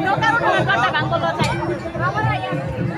no cabe con el guardabanco, lo 好不好呀